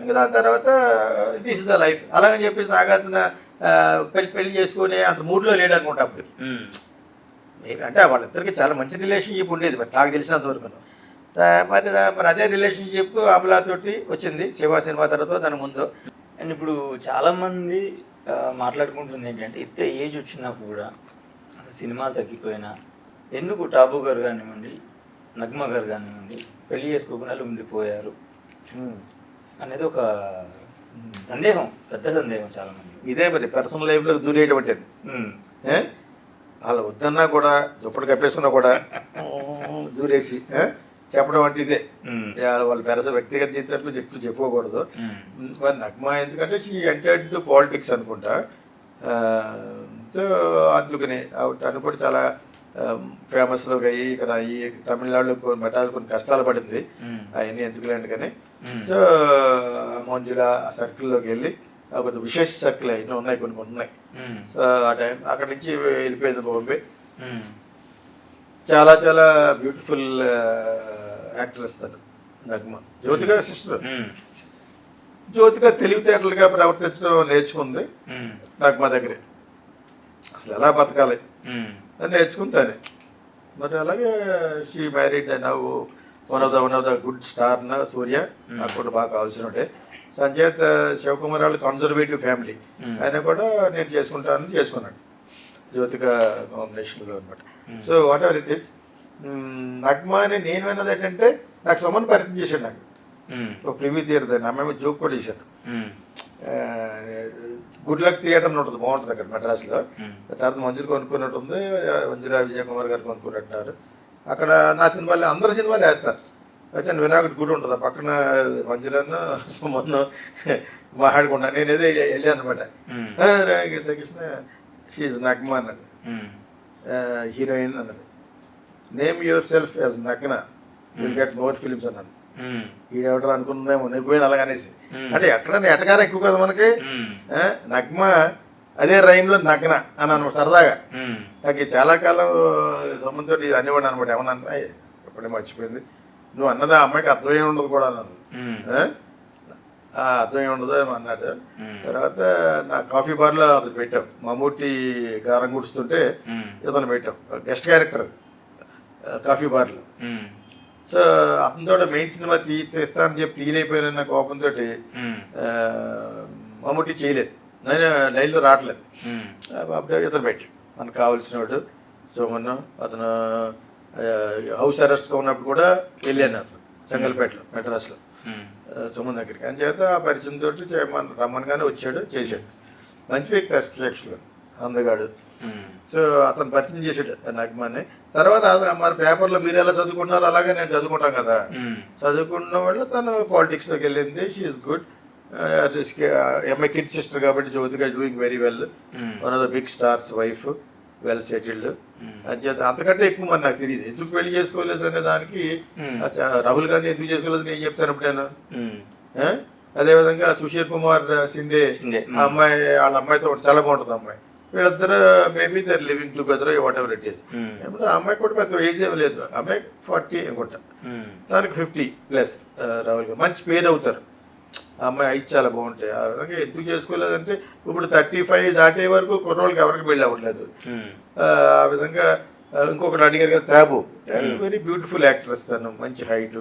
ఇంకా దాని తర్వాత దిస్ ఇస్ ద లైఫ్ అలాగని చెప్పేసి నాగార్జున ఆ, పెళ్ళి పెళ్ళి చేసుకునే అంత మూడ్లో లేడు అనుకుంటా అప్పటికి. మేబీ అంటే వాళ్ళిద్దరికి చాలా మంచి రిలేషన్షిప్ ఉండేది మరి నాకు తెలిసినంత వరకు మరి మరి అదే రిలేషన్షిప్ అమలాతోటి వచ్చింది శివ సినిమా తర్వాత దాని ముందు. అండ్ ఇప్పుడు చాలా మంది ఆ, మాట్లాడుకుంటుంది ఏంటంటే ఇంత ఏజ్ వచ్చినప్పుడు కూడా సినిమాలు తగ్గిపోయినా ఎందుకు టాబు గారు కానివ్వండి నగ్మ గారు కానివ్వండి పెళ్ళి చేసుకోకుండా ఉండిపోయారు? అనేది ఒక సందేహం పెద్ద సందేహం చాలా మంది ఇదే మరి పర్సనల్ లైఫ్లో. ఏ? వాళ్ళు వద్దన్నా కూడా దుప్పటి కప్పేసుకున్నా కూడా దూరేసి? చెప్పడం అంటే ఇదే వాళ్ళ పెరస వ్యక్తిగత జీవితంలో చెప్పు చెప్పుకోకూడదు. మరి నగ్మ ఎందుకంటే షీ ఎంటర్డ్ పాలిటిక్స్ అనుకుంటా సో అందుకని తను కూడా చాలా ఫేమస్లో అయ్యి ఇక్కడ ఈ తమిళనాడులో కొన్ని మఠాలు కొన్ని కష్టాలు పడింది ఉమ్. అవన్నీ ఎందుకులేండి కానీ ఉమ్. సో మంజుల ఆ సర్కిల్లోకి వెళ్ళి కొంచెం విశేష సర్కిల్ అయినా ఉన్నాయి కొన్ని కొన్ని ఉన్నాయి ఉమ్. సో ఆ టైం అక్కడి నుంచి వెళ్ళిపోయింది బాంబే. చాలా చాలా బ్యూటిఫుల్ యాక్ట్రెస్ తను నగ్మ జ్యోతిక సిస్టర్. జ్యోతిక తెలివితేటలుగా ప్రవర్తించడం నేర్చుకుంది. నగ్మ దగ్గరే అసలు ఎలా బతకాలి నేర్చుకుంటానే మరి అలాగే షీ మ్యారీడ్ నవ్వు one of the one of the good star నా సూర్య నాకు కూడా బాగా కావాల్సిన ఉంటే సంచేత్ శివకుమార్ వాళ్ళు కన్సర్వేటివ్ ఫ్యామిలీ. ఆయన కూడా నేను చేసుకుంటానని చేసుకున్నాడు జ్యోతిక కాంబినేషన్లో అనమాట. So whatever it is Nagma అని నేను విన్నది ఏంటంటే నాకు సొమ్మని పరిచయం చేశాడు నాకు. ఒక ప్రివ్యూ థియేటర్ దాన్ని అమ్మాయి జోక్ కూడా చేశాను. గుడ్ లక్ థియేటర్ అని ఉంటుంది బాగుంటుంది అక్కడ మెడ్రాస్లో. తర్వాత మంజులు కొనుక్కున్నట్టు ఉంది మంజుల విజయ్ కుమార్ గారు కొనుక్కున్నట్టున్నారు. అక్కడ నా సినిమాలు అందరు సినిమాలు వేస్తారు. వచ్చాను వినాయకుడి గుడి ఉంటుంది పక్కన మంజులను సుమన్ను మాట్లాడుకున్నా నేను ఏదో వెళ్ళాను అనమాట. గీతకృష్ణ షీఈ్ నగ్మా అన్నది. హీరోయిన్ అన్నది. నేమ్ యువర్ సెల్ఫ్ యాజ్ నగ్న విల్ గెట్ మోర్ ఫిల్మ్స్ అన్నాను ఉమ్. ఈడెవడో అనుకున్నామో నువ్వు అలాగనేసి Hmm. అంటే ఎక్కడ ఎటకారం ఎక్కువ కదా మనకి? నగ్మ అదే రైమ్లో నగ్న అని అనమాట సరదాగా. నాకు చాలా కాలం సంబంధంతో ఇది అనేవాడు అనమాట. ఏమన్నా అన్నా, "ఏయ్, ఎప్పుడే మర్చిపోయింది. నువ్వు అన్నది ఆ అమ్మాయికి అర్థమై ఉండదు కూడా? ఆ, అర్థమై ఉండదు అన్నాడు. తర్వాత నా కాఫీ బార్లో అది పెట్టాం. మమ్మూటి గారం గుడుస్తుంటే ఉమ్. ఇతను పెట్టాం. గెస్ట్ క్యారెక్టర్ కాఫీ బార్లో. సో అతనితో మెయిన్ సినిమా తీ తీస్తానని చెప్పి తీయలేకపోయిన కోపంతో ఉమ్. మమ్మూటి చేయలేదు. నేను లైన్లో రావట్లేదు. అప్పుడే ఇతను పెట్టి మనకు కావాల్సిన వాడు సోమన్ అతను హౌస్ అరెస్ట్గా ఉన్నప్పుడు కూడా వెళ్ళాను అతను చెంగల్పేటలో మెడ్రాస్లో. సుమన్ దగ్గరికి. అని చేత ఆ పరిచయంతో చేయమని రమ్మనగానే వచ్చాడు చేశాడు. మంచి వ్యక్తి యాక్చువల్గా అందగాడు. సో అతను పరిచయం చేశాడు నగ్మాన్ని. తర్వాత అది మరి పేపర్లో మీరు ఎలా చదువుకున్నారో అలాగే నేను చదువుకుంటాం కదా. చదువుకున్న వాళ్ళు తను పాలిటిక్స్లోకి వెళ్ళింది. She is good MI kid sister కాబట్టి జ్యోతిగా doing very well. One of the big stars wife well settled అంచేత అంతకంటే ఎక్కువ మరి నాకు తెలియదు. ఎందుకు పెళ్ళి చేసుకోలేదు అనే దానికి రాహుల్ గాంధీ ఎందుకు చేసుకోలేదు నేను చెప్తాను ఎప్పుడైనా. ఆ? అదేవిధంగా సుశీల్ కుమార్ సిండే ఆ అమ్మాయి వాళ్ళ అమ్మాయితో చాలా బాగుంటుంది అమ్మాయి. వీళ్ళిద్దరు maybe they're living together whatever it is. Hmm. ఆ అమ్మాయి కూడా పెద్ద ఏజ్ ఏం లేదు. అమ్మాయి ఫార్టీ అనుకుంటా. ఉమ్. దానికి ఫిఫ్టీ ప్లస్ రాహుల్ గాంధీ మంచి పేరు అవుతారు. అమ్మాయి ఐస్ చాలా బాగుంటాయి ఆ విధంగా ఎందుకు చేసుకోలేదంటే ఇప్పుడు థర్టీ ఫైవ్ దాటే వరకు కుర్రోళ్ళకి ఎవరికి పెళ్ళి అవ్వట్లేదు. ఉమ్. ఆ విధంగా ఇంకొకటి అడిగారు కదా టాబు వెరీ బ్యూటిఫుల్ యాక్ట్రెస్ తను. మంచి హైట్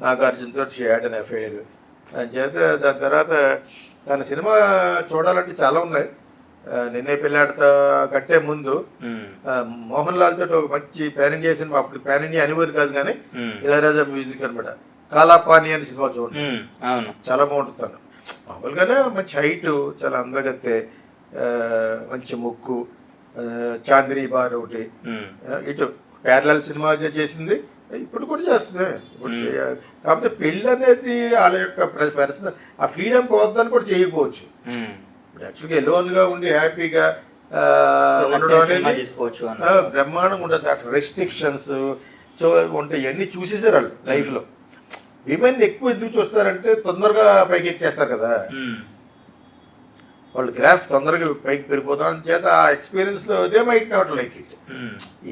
నాగార్జునతో షీ హ్యాడ్ అన్ అఫైర్ అని చేత దాని తర్వాత తన సినిమా చూడాలంటే చాలా ఉన్నాయి. నిన్నే పెళ్ళాడతా కంటే ముందు మోహన్ లాల్ తోటి ఒక మంచి పాన్ ఇండియా సినిమా అప్పుడు పాన్ ఇండియా అనివారు కాదు కానీ. ఇళయరాజా మ్యూజిక్ అనమాట కాలాపాని అనే సినిమా చూడండి. చాలా బాగుంటుంది తను. మామూలుగానే మంచి హైట్ చాలా అందగత్తే మంచి ముక్కు చాందిని బార్ ఒకటి. ఇటు ప్యారలల్ సినిమా చేసింది. ఇప్పుడు కూడా చేస్తుంది. ఇప్పుడు కాకపోతే పెళ్ళి అనేది వాళ్ళ యొక్క పర్సనల్ ఆ ఫ్రీడమ్ పోద్దని కూడా చేయకపోవచ్చు. ఇప్పుడు యాక్చువల్గా ఎలోన్గా ఉండి హ్యాపీగా బ్రహ్మాండంగా ఉండదు. అక్కడ రెస్ట్రిక్షన్స్ సో ఉంటాయి ఇవన్నీ చూసేసారు వాళ్ళు లైఫ్లో విమెన్ ఎక్కువ ఎందుకు చూస్తారంటే తొందరగా పైకి ఎక్కేస్తారు కదా. వాళ్ళు గ్రాఫ్ తొందరగా పైకి పెరిగిపోతాం చేత ఆ ఎక్స్పీరియన్స్లో అదే మైట్ నాట్ లైక్ ఇట్.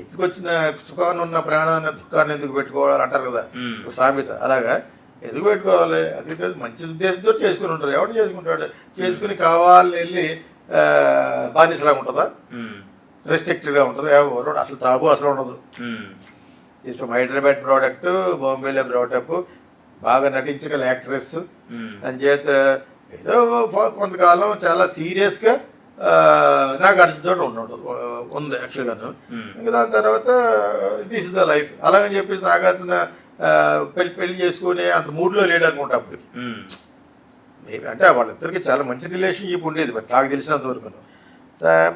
ఎందుకు వచ్చిన సుఖాన్ని ఉన్న ప్రాణాన్ని దుఃఖాన్ని ఎందుకు పెట్టుకోవాలి అంటారు కదా సామెత. అలాగా? ఎందుకు పెట్టుకోవాలి? అది కాదు, మంచి ఉద్దేశంతో చేసుకుని ఉంటారు. ఎవడు చేసుకుంటాడు? చేసుకుని కావాలని వెళ్ళి ఆ, బానిసలాగా ఉంటుందా? రెస్ట్రిక్టెడ్గా ఉంటుంది? ఎవరు అసలు తాగు అసలు ఉండదు. ఫ్రమ్ హైదరాబాద్ ప్రోడక్ట్ బాంబేలో ప్రోడక్ట్ బాగా నటించగల యాక్ట్రెస్ అని చేత ఏదో కొంతకాలం చాలా సీరియస్గా నాకు అర్జున్తో ఉన్నాడు ఉంది యాక్చువల్గాను ఉమ్, ఇంకా దాని తర్వాత దిస్ ఇస్ ద లైఫ్ అలాగని చెప్పేసి నాగార్జున పెళ్ళి పెళ్ళి చేసుకునే అంత మూడ్లో లేడు అనుకుంటా అప్పటికి మేబీ అంటే వాళ్ళిద్దరికి చాలా మంచి రిలేషన్షిప్ ఉండేది మరి నాకు తెలిసినంత వరకు.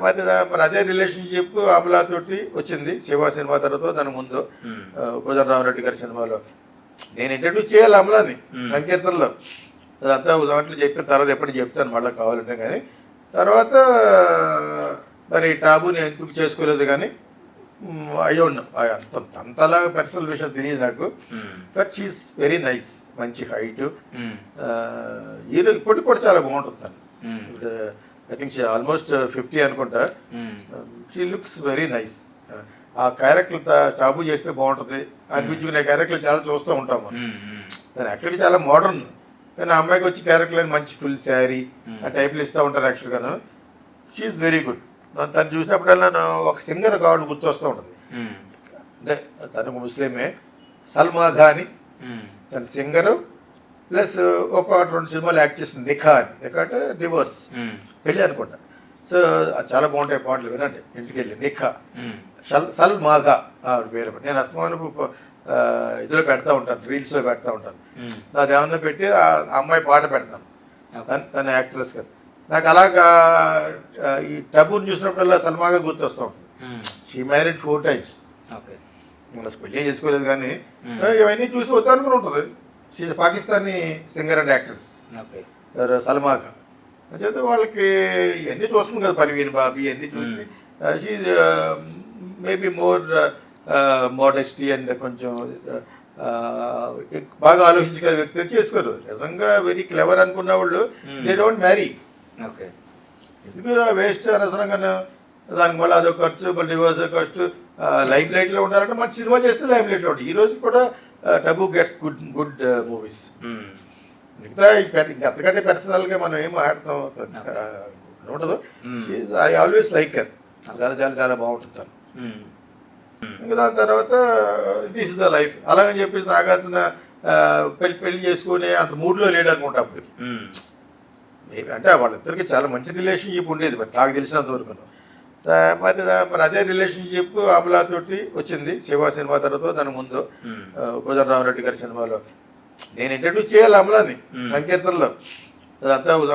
మరి మరి అదే రిలేషన్షిప్ అమలాతోటి వచ్చింది శివ సినిమా తర్వాత దాని ముందు. కోదండరామరెడ్డి గారి సినిమాలో. నేను ఇంట్రడ్యూస్ చేయాలి అమలాని. సంకీర్తనలో. అదంతా దాంట్లో చెప్పిన తర్వాత ఎప్పుడు చెప్తాను మళ్ళీ కావాలంటే కానీ తర్వాత మరి టాబుని ఎందుకు చేసుకోలేదు కానీ ఐ డోంట్ నో అంత అంతలా పర్సనల్ విషయం తెలియదు నాకు. బట్ షీస్ వెరీ నైస్ మంచి హైట్ హీరో ఇప్పటికి కూడా చాలా బాగుంటుంది తను. ఐ థింక్ ఆల్మోస్ట్ ఫిఫ్టీ అనుకుంటా. షీ లుక్స్ వెరీ నైస్ ఆ క్యారెక్టర్ టాబు చేస్తే బాగుంటుంది. అనిపించుకునే క్యారెక్టర్ చాలా చూస్తూ ఉంటాం మనం. దాని యాక్చువల్గా చాలా మోడర్న్ కానీ ఆ అమ్మాయికి వచ్చి క్యారెక్టర్ మంచి ఫుల్ శారీ. ఆ టైప్లు ఇస్తూ ఉంటారు యాక్చువల్గాను షీఈస్ వెరీ గుడ్ తను చూసినప్పుడల్లా ఒక సింగర్ కావాలి గుర్తొస్తూ ఉంటుంది. అంటే తనకు ముస్లిమే సల్మా ఖాని తన సింగరు ప్లస్ ఒక రెండు సినిమాలు యాక్ట్ చేసింది నిఖా అని నిఖా అంటే డివోర్స్ పెళ్ళి అనుకుంటా. సో అది చాలా బాగుంటాయి పాటలు వినండి. ఇంటికి వెళ్ళి నిఖా సల్ సల్ మాఘా ఆవిడ పేరు. నేను అస్తమానపు ఆ, ఇదిలో పెడతా ఉంటాను రీల్స్లో పెడతా ఉంటాను. నాది ఏమన్నా పెట్టి ఆ అమ్మాయి పాట పెడతాను. తన తన యాక్ట్రెస్ కదా. నాకు అలాగా ఈ టబూని చూసినప్పుడల్లా సల్మాగా గుర్తొస్తూ ఉంటుంది. She married four times okay అసలు పెళ్ళి చేసుకోలేదు కానీ Hmm. ఇవన్నీ చూసి వద్దాం అనుకుని ఉంటుంది she Pakistani singer and actress సల్మాగా చేత వాళ్ళకి ఇవన్నీ చూస్తుంది కదా పర్వీన్ బాబీ ఇవన్నీ చూసి. She maybe more modesty and కొంచెం బాగా ఆలోచించగల వ్యక్తి చేసుకోరు. నిజంగా వెరీ క్లెవర్ అనుకున్న వాళ్ళు. దే డోంట్ మ్యారీ ఎందుకు వేస్ట్ అనవసరంగా దానికి మళ్ళీ అదొక ఖర్చు మళ్ళీ డివోర్స్ ఖర్చు లైమ్ లైట్లో ఉండాలంటే మంచి సినిమా చేస్తే లైమ్ లైట్లో ఉంటుంది ఈ రోజు కూడా Tabu gets good good movies మిగతా అంతకంటే పర్సనల్గా మనం ఏం ఆడతాం ఉండదు. Hmm. I always like her చాలా చాలా చాలా బాగుంటుంది. ఉమ్, ఉమ్, ఇంకా దాని తర్వాత దిస్ ఇస్ ద లైఫ్ అలాగని చెప్పేసి నాగార్జున పెళ్ళి పెళ్ళి చేసుకునే అంత మూడ్లో లేడు అనుకుంటా అప్పటికి. ఉమ్, మేబీ అంటే వాళ్ళిద్దరికి చాలా మంచి రిలేషన్షిప్ ఉండేది మరి నాకు తెలిసినంత వరకు. మరి మరి అదే రిలేషన్షిప్ అమలాతోటి వచ్చింది. శివ సినిమా తర్వాత దాని ముందు కోదండరామరెడ్డి గారి సినిమాలో. నేను ఇంట్రడ్యూస్ చేయాలి అమలాని. సంకీర్తనలో. అదంతా